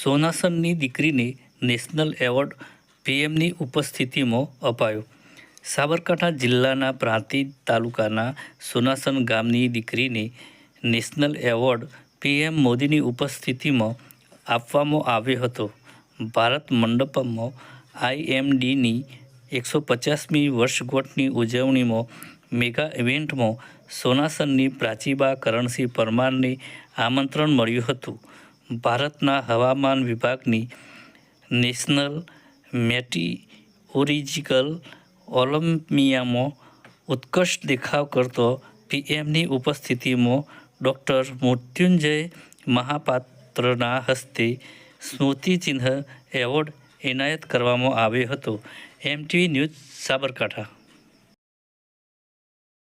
સોનાસનની દીકરીને national award પીએમની ઉપસ્થિતિમાં અપાયો. સાબરકાંઠા જિલ્લાના પ્રાંતિ તાલુકાના સોનાસન ગામની દીકરીને નેશનલ એવોર્ડ પીએમ મોદીની ઉપસ્થિતિમાં આપવામાં આવ્યો હતો. ભારત મંડપમમાં આઈએમડીની એકસો પચાસમી વર્ષગોઠની ઉજવણીમાં મેગા ઇવેન્ટમાં સોનાસનની પ્રાચીબા કરણસિંહ પરમારને આમંત્રણ મળ્યું હતું. ભારતના હવામાન વિભાગની નેશનલ મેટીઓરિજિકલ ઓલિમ્પિયામાં ઉત્કૃષ્ટ દેખાવ કરતો પીએમની ઉપસ્થિતિમાં ડૉક્ટર મૃત્યુંજય મહાપાત્રના હસ્તે સ્મૃતિચિહ્ન એવોર્ડ એનાયત કરવામાં આવ્યો હતો. MTV news Sabarkantha.